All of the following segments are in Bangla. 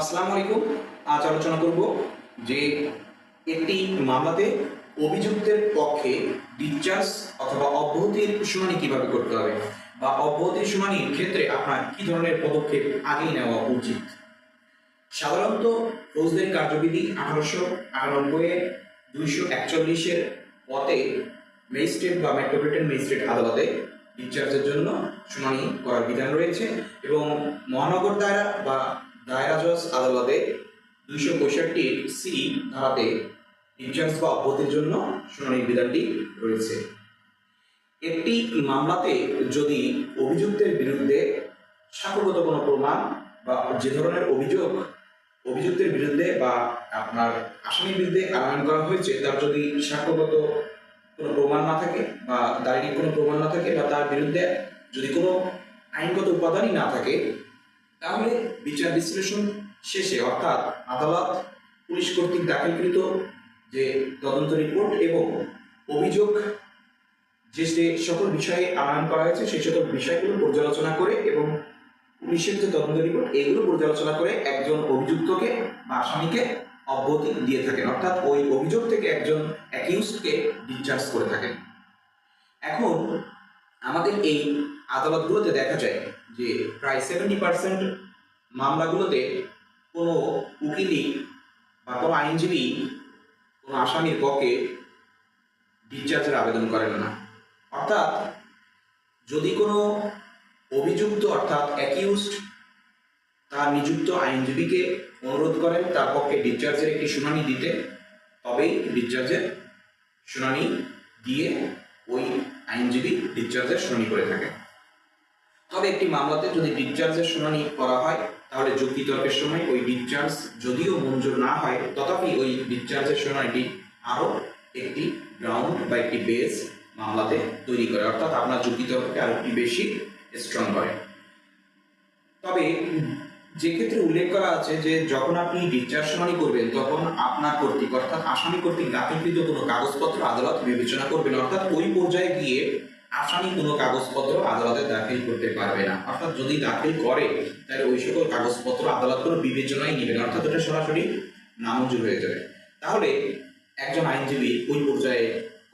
আসসালামু আলাইকুম। আজ আলোচনা করব যে একটি মামলাতে অভিযুক্তের পক্ষে ডিসচার্জ অথবা অব্যাহতির শুনানি কীভাবে করতে হবে বা অব্যাহতির শুনানির ক্ষেত্রে আপনার কি ধরনের পদক্ষেপ আগেই নেওয়া উচিত? সাধারণত ফৌজদারি কার্যবিধি আঠারোশো আটানব্বই দুইশো একচল্লিশের পথে ম্যাজিস্ট্রেট বা মেট্রোপলিটন ম্যাজিস্ট্রেট আদালতে ডিসচার্জের জন্য শুনানি করার বিধান রয়েছে এবং মহানগর দায়রা বা দায়রা আদালতে দুইশো পঁয়ষট্টির সি ধারাতে ডিসচার্জ বা অব্যাহতির জন্য শুনানির বিধানটি রয়েছে। একটি মামলাতে যদি অভিযুক্তের বিরুদ্ধে সাক্ষ্যগত কোনো প্রমাণ বা যে ধরনের অভিযোগ অভিযুক্তের বিরুদ্ধে বা আপনার আসামির বিরুদ্ধে আনয়ন করা হয়েছে, তার যদি সাক্ষ্যগত কোনো প্রমাণ না থাকে বা দাঁড়িয়ে কোনো প্রমাণ না থাকে বা তার বিরুদ্ধে যদি কোনো আইনগত উপাদানই না থাকে তাহলে বিচার বিশ্লেষণ শেষে অর্থাৎ আদালত পুলিশ কর্তৃক দাখিলকৃত যে তদন্ত রিপোর্ট এবং অভিযোগ যে সকল বিষয়ে আনয়ন করা হয়েছে, সেই সকল বিষয়গুলো পর্যালোচনা করে এবং পুলিশের যে তদন্ত রিপোর্ট, এগুলো পর্যালোচনা করে একজন অভিযুক্তকে বা আসামিকে অব্যাহতি দিয়ে থাকেন। অর্থাৎ ওই অভিযোগ থেকে একজন অ্যাকিউজকে ডিসচার্জ করে থাকেন। এখন আমাদের এই আদালতগুলোতে দেখা যায় যে প্রায় সেভেন্টি পার্সেন্ট মামলাগুলোতে কোনো উকিলই বা কোনো আইনজীবী কোনো আসামির পক্ষে ডিসচার্জের আবেদন করেন না। অর্থাৎ যদি কোনো অভিযুক্ত অর্থাৎ অ্যাকিউজড তার নিযুক্ত আইনজীবীকে অনুরোধ করেন তার পক্ষে ডিসচার্জের একটি শুনানি দিতে, তবেই ডিসচার্জের শুনানি দিয়ে ওই আইনজীবী ডিসচার্জের শুনানি করে থাকে তবে একটি মামলাতে যদি ডিসচার্জের শুনানি করা হয়, তাহলে যুক্তিতর্কের সময় ওই ডিসচার্জ যদিও মঞ্জুর না হয়, তথাপি ওই ডিসচার্জের শুনানিটি আরও একটি গ্রাউন্ড বা একটি বেস মামলাতে তৈরি করে। অর্থাৎ আপনার যুক্তিতর্ককে আরও একটি বেশি স্ট্রং করে। তবে যে ক্ষেত্রে উল্লেখ করা আছে যে, যখন আপনি ডিসচার্জ শুনানি করবেন, তখন আপনার কর্তৃক, অর্থাৎ আসামি কর্তৃক দাখিলকৃত কোনো কাগজপত্র আদালত বিবেচনা করবেন। অর্থাৎ ওই পর্যায়ে গিয়ে আসামি কোনো কাগজপত্র আদালতে দাখিল করতে পারবে না। অর্থাৎ যদি দাখিল করে, তাহলে ওই সকল কাগজপত্র আদালত কোনো বিবেচনায় নেবে না, অর্থাৎ ওটা সরাসরি নামঞ্জুর হয়ে যাবে। তাহলে একজন আইনজীবী ওই পর্যায়ে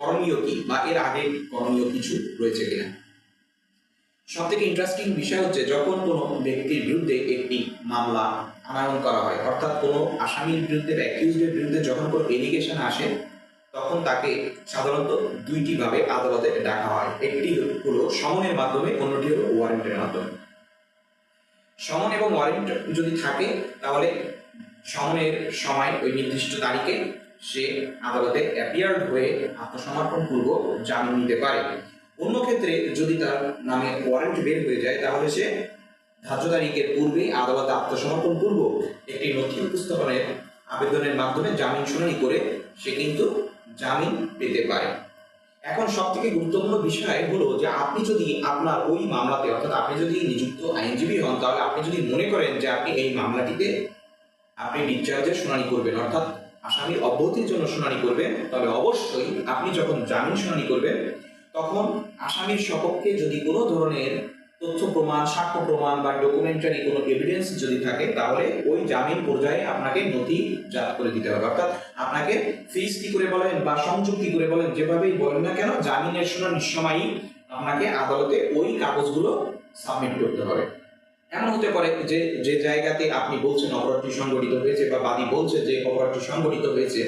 করণীয় কি বা এর আগে করণীয় কিছু রয়েছে কিনা? সব থেকে ইন্টারেস্টিং বিষয় হচ্ছে যখন কোনো ব্যক্তির বিরুদ্ধে একটি মামলা আনয়ন করা হয়, অর্থাৎ কোনো আসামির বিরুদ্ধে বা অ্যাকিউজের বিরুদ্ধে যখন কোনো এলিগেশন আসে তখন তাকে সাধারণত দুইটি ভাবে আদালতে ডাকা হয়। একটি হলো সমনের মাধ্যমে, অন্যটি হলো ওয়ারেন্টের মাধ্যমে। সমন এবং ওয়ারেন্ট যদি থাকে, তাহলে সমনের সময় ওই নির্দিষ্ট তারিখে সে আদালতে অ্যাপিয়ার্ড হয়ে আত্মসমর্পণ পূর্বক জামিন নিতে পারে। অন্য ক্ষেত্রে যদি তার নামে ওয়ারেন্ট বের হয়ে যায়, তাহলে সে ধার্য তারিখের পূর্বেই আদালতে আত্মসমর্পণ পূর্বক একটি নথি উপস্থাপনের আবেদনের মাধ্যমে জামিন শুনানি করে সে কিন্তু জামিন পেতে পারে। এখন সব থেকে গুরুত্বপূর্ণ বিষয় হলো যে আপনি যদি আপনার ওই মামলাতে, অর্থাৎ আপনি যদি নিযুক্ত আইনজীবী হন, তাহলে আপনি যদি মনে করেন যে আপনি এই মামলাটিতে আপনি ডিসচার্জের শুনানি করবেন, অর্থাৎ আসামির অব্যাহতির জন্য শুনানি করবেন, তবে অবশ্যই আপনি যখন জামিন শুনানি করবেন, তখন আসামির সপক্ষে যদি কোনো ধরনের তথ্য প্রমাণ সাক্ষ্য প্রমাণ বা ডকুমেন্টারি কোনো এভিডেন্স যদি থাকে, তাহলে ওই জামিন পর্যায়ে আপনাকে নথি জাত করে দিতে হবে। অর্থাৎ আপনাকে ফিস কি করে বলেন বা সংযুক্তি করে বলেন, যেভাবেই বলেন না কেন, জামিনের শুনানির সময়ই আপনাকে আদালতে ওই কাগজগুলো সাবমিট করতে হবে। এমন হতে পারে যে যে জায়গাতে আপনি বলছেন অপরাধটি সংগঠিত হয়েছে বা বাদী বলছে যে অপরাধটি সংগঠিত হয়েছে,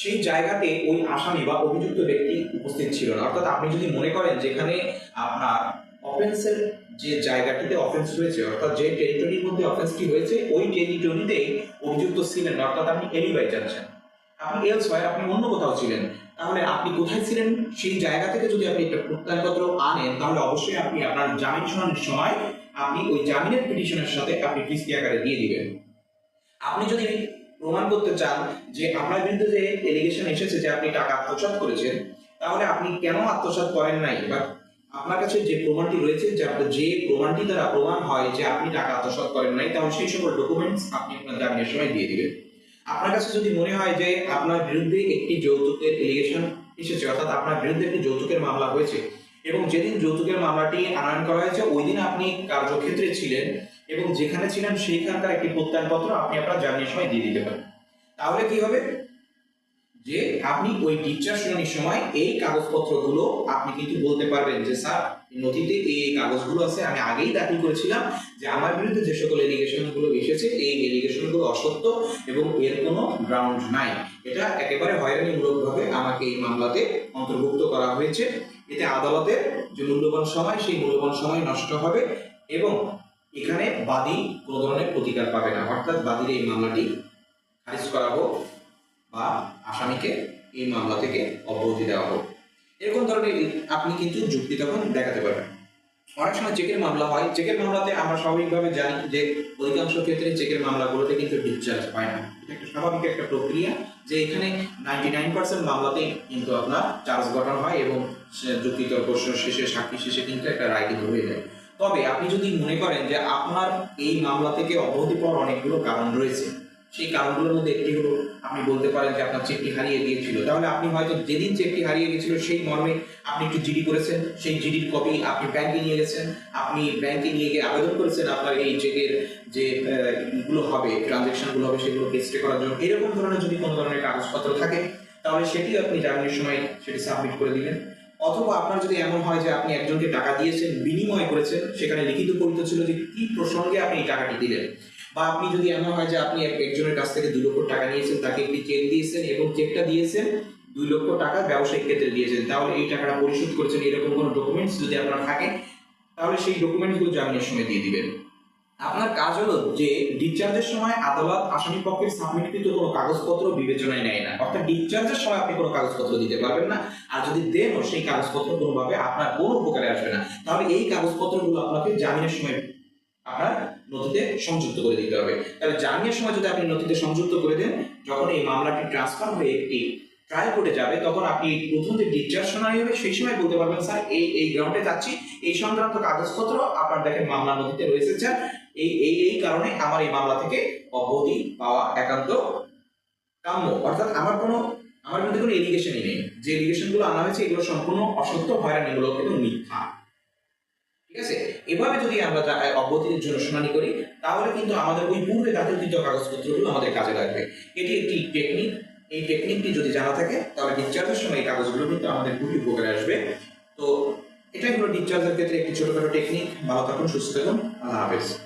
সেই জায়গাতে ওই আসামি বা অভিযুক্ত ব্যক্তি উপস্থিত ছিল না। অর্থাৎ আপনি যদি মনে করেন যেখানে আপনার অফেন্সের যে জায়গাটিতে অফেন্স হয়েছে অর্থাৎ যে টেরিটরির মধ্যে অফেন্সটি হয়েছে, ওই টেরিটরিতেই অভিযুক্ত ছিলেন, অর্থাৎ আপনি এলিবাই যাচ্ছেন আপনি এলস হয় আপনি অন্য কোথাও ছিলেন। তাহলে আপনি কোথায় ছিলেন? সেই জায়গা থেকে যদি আপনি একটা প্রত্যয়নপত্র আনেন, তাহলে অবশ্যই আপনি আপনার জামিন শুনানির সময় আপনি ওই জামিনের পিটিশনের সাথে আপনি কিস্তি আকারে দিয়ে দিবেন। আপনি যদি প্রমাণ করতে চান যে আপনার বিরুদ্ধে যে এলিগেশন এসেছে যে আপনি টাকা আত্মসাৎ করেছেন, তাহলে আপনি কেন আত্মসাৎ করেন নাই? বা আপনার কাছে যে প্রমাণটি রয়েছে, যে আপনার যে প্রমাণটি দ্বারা প্রমাণ হয় যে আপনি টাকা আত্মসাৎ করেন নাই, তাহলে সেই সকল ডকুমেন্টস আপনি আপনার জামিনের সময় দিয়ে দিবেন। আপনার কাছে যদি মনে হয় যে আপনার বিরুদ্ধে একটি যৌতুকের এলিগেশন এসেছে, অর্থাৎ আপনার বিরুদ্ধে একটি যৌতুকের মামলা হয়েছে, এবং যেদিন যৌতুকের মামলাটি আনয়ন করা হয়েছে, ওই দিন আপনি কার্যক্ষেত্রে ছিলেন, এবং যেখানে ছিলেন সেইখানকার একটি প্রত্যয়নপত্র আপনি আপনার জামিনের সময় দিয়ে দিতে পারেন। তাহলে কি হবে? যে আপনি ওই ডিসচার্জ শুনানির সময় এই কাগজপত্রগুলো আপনি কিন্তু বলতে পারবেন যে, স্যার, নথিতে এই এই কাগজগুলো আছে, আমি আগেই দাখিল করেছিলাম যে, আমার বিরুদ্ধে যে সকল এলিগেশনগুলো এসেছে, এই এলিগেশনগুলো অসত্য এবং এর কোনো গ্রাউন্ড নাই। এটা একেবারে হয়রানিমূলকভাবে আমাকে এই মামলাতে অন্তর্ভুক্ত করা হয়েছে। এতে আদালতের যে মূল্যবান সময়, সেই মূল্যবান সময় নষ্ট হবে এবং এখানে বাদী কোনো ধরনের প্রতিকার পাবে না। অর্থাৎ বাদীর এই মামলাটি খারিজ করা হোক বা আসামিকে এই মামলা থেকে অব্যাহতি দেওয়া হোক। এরকম ধরনের আপনি কিন্তু যুক্তি তখন দেখাতে পারবেন। অনেক সময় চেকের মামলা হয়। চেকের মামলাতে আমরা স্বাভাবিকভাবে জানি যে অধিকাংশ ক্ষেত্রে চেকের মামলাগুলোতে কিন্তু ডিসচার্জ পায় না। এটা একটা স্বাভাবিক একটা প্রক্রিয়া যে এখানে নাইনটি নাইন পার্সেন্ট মামলাতেই কিন্তু আপনার চার্জ গঠন হয় এবং যুক্তিতর্ক শেষে, সাক্ষী শেষে কিন্তু একটা রায় কিন্তু হয়ে যায়। তবে আপনি যদি মনে করেন যে আপনার এই মামলা থেকে অব্যাহতি পাওয়ার অনেকগুলো কারণ রয়েছে সেই কারণগুলোর মধ্যে একটি হলো আপনি বলতে পারেন যে আপনার চেকটি হারিয়ে গিয়েছিল। তাহলে আপনি হয়তো যেদিন চেকটি হারিয়ে গিয়েছিল, সেই মর্মে আপনি একটু জিডি করেছেন, সেই জিডির কপি আপনি ব্যাংকে নিয়ে গেছেন, আপনি ব্যাংকে নিয়ে গিয়ে আবেদন করেছেন আপনার এই চেকের যে গুলো হবে ট্রানজেকশনগুলো হবে, সেগুলো রেজিস্ট্রি করার জন্য। এরকম ধরনের যদি কোনো ধরনের কাগজপত্র থাকে, তাহলে সেটি আপনি জামিনের সময় সেটি সাবমিট করে দিলেন অথবা আপনার যদি এমন হয় যে আপনি একজনকে টাকা দিয়েছেন, বিনিময় করেছেন, সেখানে লিখিত পরিত ছিল যে কি প্রসঙ্গে আপনি টাকাটি দিলেন। বা আপনি যদি এমন হয় যে আপনি এক- একজনের কাছ থেকে দুই লক্ষ টাকা নিয়েছেন, তাকে একটি চেক দিয়েছেন এবং চেকটা দিয়েছেন, দুই লক্ষ টাকা ব্যবসায়িক ক্ষেত্রে দিয়েছেন, তাহলে এই টাকাটা পরিশোধ করেছেন, এরকম কোনো ডকুমেন্টস যদি আপনার থাকে, তাহলে সেই ডকুমেন্টসগুলো জামিনের সময় দিয়ে দিবেন। আপনার কাজ হলো যে ডিসচার্জের সময় আদালত আসামি পক্ষের সাবমিটকৃত কোনো কাগজপত্র বিবেচনায় নেয় না। অর্থাৎ ডিসচার্জের সময় আপনি কোনো কাগজপত্র দিতে পারবেন না। আর যদি দেনও সেই কাগজপত্র কোনোভাবে আপনার কোনো উপকারে আসবে না। তাহলে এই কাগজপত্রগুলো আপনাকে জামিনের সময় আপনার নথিতে সংযুক্ত করে দিতে হবে। তাহলে জামিনের সময় যদি আপনি নথিতে সংযুক্ত করে দেন, যখন এই মামলাটি ট্রান্সফার হয়ে একটি ট্রায়াল কোর্টে যাবে, তখন আপনি প্রথম যে ডিসচার্জ শোনাই হবে, সেই সময় বলতে পারবেন, স্যার, এই এই গ্রাউন্ডে যাচ্ছি। এই সংক্রান্ত কাগজপত্র আপনার দেখেন মামলা নথিতে রয়েছে, স্যার। এই এই এই কারণে আমার এই মামলা থেকে অব্যাহতি পাওয়া একান্ত কাম্য। অর্থাৎ আমার কোনো, আমার মধ্যে কোনো এলিগেশনই নেই। যে এলিগেশনগুলো আনা হয়েছে, এগুলো সম্পূর্ণ অসত্য, হয়রানিমূলক এবং মিথ্যা। ঠিক আছে? এভাবে যদি আমরা অব্যতির জন্য শুনানি করি, তাহলে কিন্তু আমাদের ওই পূর্বে দাখিলকৃত কাগজপত্রগুলো আমাদের কাজে লাগবে। এটি একটি টেকনিক এই টেকনিকটি যদি জানা থাকে, তাহলে ডিসচার্জের সময় এই কাগজগুলো কিন্তু আমাদের খুবই উপকারে আসবে। তো, এটাই হলো ডিসচার্জের ক্ষেত্রে একটি ছোটখাটো টেকনিক ভালো থাকুন, সুস্থ থাকুন। আল্লাহ হাফেজ।